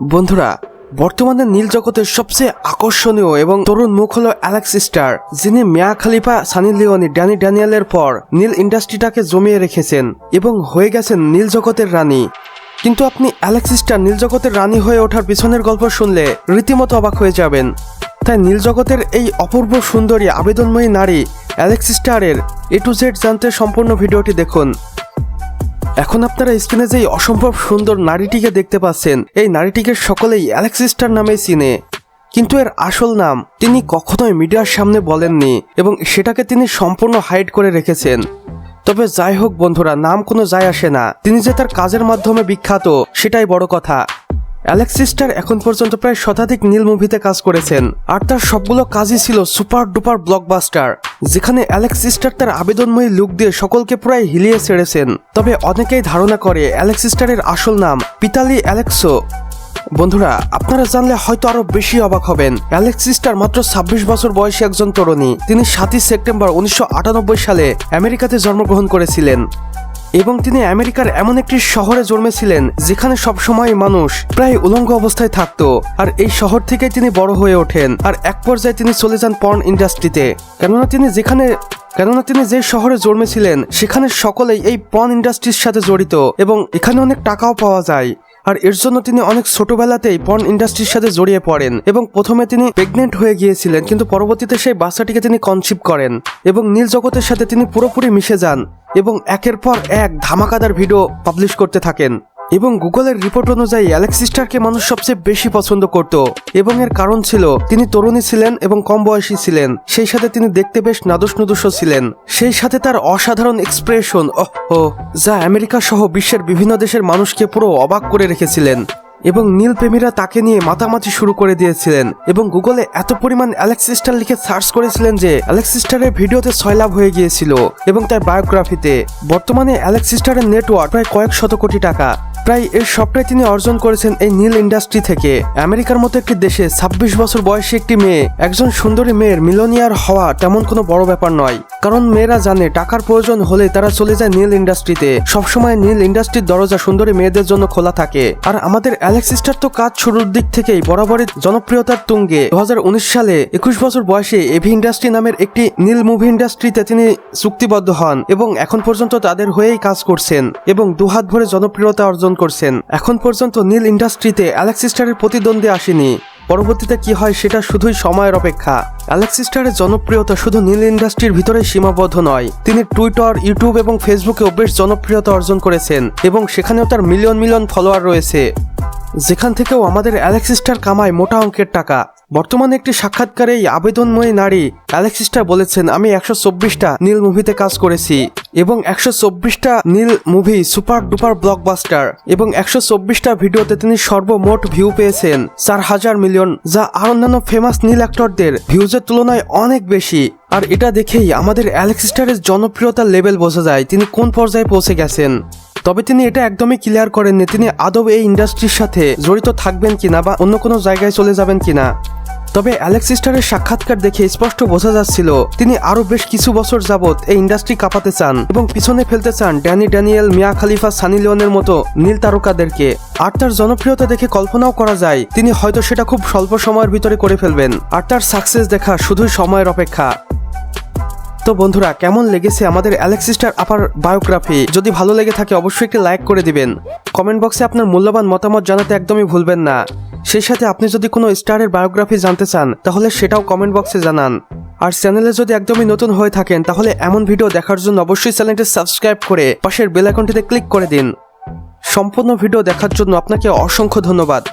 বন্ধুরা, বর্তমানে নীল জগতের সবচেয়ে আকর্ষণীয় এবং তরুণ মুখ হল অ্যালেক্স স্টার যিনি মিয়া খালিফা, সানি লিওনি, ড্যানি ড্যানিয়েলের পর নীল ইন্ডাস্ট্রিটাকে জমিয়ে রেখেছেন এবং হয়ে গেছেন নীল জগতের রানী। কিন্তু আপনি অ্যালেক্স স্টার নীল জগতের রানী হয়ে ওঠার পিছনের গল্প শুনলে রীতিমতো অবাক হয়ে যাবেন। তাই নীল জগতের এই অপূর্ব সুন্দরী, আবেদনময়ী নারী অ্যালেক্স স্টারের এ টু জেড জানতে সম্পূর্ণ ভিডিওটি দেখুন। এখন আপনারা স্ক্রিনে যে অসম্ভব সুন্দর নারীটিকে দেখতে পাচ্ছেন, এই নারীটিকে সকলেই অ্যালেক্সিস্টার নামে চিনে। কিন্তু এর আসল নাম তিনি কখনোই মিডিয়ার সামনে বলেননি এবং সেটাকে তিনি সম্পূর্ণ হাইড করে রেখেছেন। তবে যাই হোক বন্ধুরা, নাম কোনো যায় আসে না। তিনি যে তার কাজের মাধ্যমে বিখ্যাত, সেটাই বড় কথা। অ্যালেক্সিস্টার এখন পর্যন্ত প্রায় শতাধিক নীল মুভিতে কাজ করেছেন। আর তার সবগুলো কাজই ছিল সুপার ডুপার ব্লকবাস্টার যেখানে অ্যালেক্সিস্টার তার আবেদনময়ী লুক দিয়ে সকলকে প্রায় হিলিয়ে ছেড়েছেন। তবে অনেকেই ধারণা করে অ্যালেক্সিস্টারের আসল নাম পিতালি অ্যালেক্সো বন্ধুরা, আপনারা জানলে হয়তো আরও বেশি অবাক হবেন। অ্যালেক্সিস্টার মাত্র ছাব্বিশ বছর বয়সী একজন তরুণী। তিনি সাতই সেপ্টেম্বর উনিশশো আটানব্বই সালে আমেরিকাতে জন্মগ্রহণ করেছিলেন। এবং তিনি আমেরিকার এমন একটি শহরে জন্মেছিলেন যেখানে সবসময় মানুষ প্রায় উলঙ্গ অবস্থায় থাকত। আর এই শহর থেকে তিনি বড় হয়ে ওঠেন। আর এক পর্যায়ে তিনি চলে যান পর্ন ইন্ডাস্ট্রিতে। কেননা তিনি যেখানে, কেননা তিনি যে শহরে জন্মেছিলেন, সেখানে সকলেই এই পর্ন ইন্ডাস্ট্রির সাথে জড়িত এবং এখানে অনেক টাকাও পাওয়া যায়। আর এর জন্য তিনি অনেক ছোটবেলাতেই পর্ন ইন্ডাস্ট্রির সাথে জড়িয়ে পড়েন এবং প্রথমে তিনি প্রেগনেন্ট হয়ে গিয়েছিলেন, কিন্তু পরবর্তীতে সেই বাচ্চাটিকে তিনি কনসিভ করেন এবং নীল জগতের সাথে তিনি পুরোপুরি মিশে যান এবং একের পর এক ধামাকাদার ভিডিও পাবলিশ করতে থাকেন। এবং গুগলের রিপোর্ট অনুযায়ী অ্যালেক্সিস্টারকে মানুষ সবচেয়ে বেশি পছন্দ করত। এবং এর কারণ ছিল, তিনি তরুণী ছিলেন এবং কম বয়সী ছিলেন। সেই সাথে তিনি দেখতে বেশ নাদুস নুদুসও ছিলেন। সেই সাথে তার অসাধারণ এক্সপ্রেশন ও, যা আমেরিকা সহ বিশ্বের বিভিন্ন দেশের মানুষকে পুরো অবাক করে রেখেছিলেন। এবং নীল প্রেমীরা তাকে নিয়ে মাতামাতি শুরু করে দিয়েছিলেন। এবং গুগলে এত পরিমাণ অ্যালেক্সিস্টার লিখে সার্চ করেছিলেন যে অ্যালেক্সিস্টারের ভিডিওতে ছয়লাভ হয়ে গিয়েছিল। এবং তার বায়োগ্রাফিতে, বর্তমানে অ্যালেক্সিস্টারের নেটওয়ার্ক প্রায় কয়েক শত কোটি টাকা। প্রায় এর সবটাই তিনি অর্জন করেছেন এই নীল ইন্ডাস্ট্রি থেকে। আমেরিকার মতো একটি দেশে ছাব্বিশ বছর বয়সী একটি মেয়ে, একজন সুন্দরী মেয়ের মিলোনিয়ার হওয়া তেমন কোনো বড় ব্যাপার নয়। কারণ মেয়েরা জানে, টাকার প্রয়োজন হলে তারা চলে যায় নীল ইন্ডাস্ট্রিতে। সবসময় নীল ইন্ডাস্ট্রির দরজা সুন্দরী মেয়েদের জন্য খোলা থাকে। আর আমাদের অ্যালেক্সিস্টার তো কাজ শুরুর দিক থেকেই বরাবরই জনপ্রিয়তার তুঙ্গে। দু হাজার উনিশ সালে একুশ বছর বয়সে এভি ইন্ডাস্ট্রি নামের একটি নীল মুভি ইন্ডাস্ট্রিতে তিনি চুক্তিবদ্ধ হন এবং এখন পর্যন্ত তাদের হয়েই কাজ করছেন এবং দুহাত ভরে জনপ্রিয়তা অর্জন করছেন। এখন পর্যন্ত নীল ইন্ডাস্ট্রিতে অ্যালেক্সিস্টারের প্রতিদ্বন্দ্বী আসেনি। পরবর্তীতে কি হয় সেটা শুধুই সময়ের অপেক্ষা। অ্যালেক্সিস্টারের জনপ্রিয়তা শুধু নীল ইন্ডাস্ট্রির ভিতরে সীমাবদ্ধ নয়, তিনি টুইটার ইউটিউব এবং ফেসবুকেও বেশ জনপ্রিয়তা অর্জন করেছেন এবং সেখানেও তার মিলিয়ন মিলিয়ন ফলোয়ার রয়েছে। যেখান থেকেও আমাদের অ্যালেক্সিস্টার কামায় মোটা অঙ্কের টাকা। বর্তমানে একটি সাক্ষাৎকারে এই আবেদনময়ী নারী অ্যালেক্সিস্টার বলেছেন, আমি একশো চব্বিশটা নীল মুভিতে কাজ করেছি এবং একশো চব্বিশটা নীল মুভি সুপার ডুপার ব্লকবাস্টার এবং একশো চব্বিশটা ভিডিওতে তিনি সর্বমোট ভিউ পেয়েছেন চার হাজার মিলিয়ন, যা আর অন্যান্য ফেমাস নীল অ্যাক্টরদের ভিউজের তুলনায় অনেক বেশি। আর এটা দেখেই আমাদের অ্যালেক্সিস্টারের জনপ্রিয়তার লেভেল বোঝা যায়, তিনি কোন পর্যায়ে পৌঁছে গেছেন। তবে তিনি এটা একদমই ক্লিয়ার করেননি। তিনি আদৌ এই ইন্ডাস্ট্রির সাথে জড়িত থাকবেন কিনা বা অন্য কোনো জায়গায় চলে যাবেন কিনা। তবে অ্যালেক্সিস্টারের সাক্ষাৎকার দেখে স্পষ্ট বোঝা যাচ্ছিল, তিনি আরও বেশ কিছু বছর যাবৎ এই ইন্ডাস্ট্রি কাঁপাতে চান এবং পিছনে ফেলতে চান ড্যানি ড্যানিয়েল, মিয়া খালিফা, সানি লিওনের মতো নীল তারকাদেরকে। আর তার জনপ্রিয়তা দেখে কল্পনাও করা যায়, তিনি হয়তো সেটা খুব স্বল্প সময়ের ভিতরে করে ফেলবেন। আর তার সাকসেস দেখা শুধুই সময়ের অপেক্ষা। তো বন্ধুরা, কেমন লেগেছে আমাদের অ্যালেক্সিস্টার আপার বায়োগ্রাফি যদি ভালো লেগে থাকে, অবশ্যই একটি লাইক করে দিবেন। কমেন্ট বক্সে আপনার মূল্যবান মতামত জানাতে একদমই ভুলবেন না। সেই সাথে আপনি যদি কোনো স্টারের বায়োগ্রাফি জানতে চান, তাহলে সেটাও কমেন্ট বক্সে জানান। আর চ্যানেলে যদি একদমই নতুন হয়ে থাকেন, তাহলে এমন ভিডিও দেখার জন্য অবশ্যই চ্যানেলটি সাবস্ক্রাইব করে পাশের বেল আইকনটিতে ক্লিক করে দিন। সম্পূর্ণ ভিডিও দেখার জন্য আপনাকে অসংখ্য ধন্যবাদ।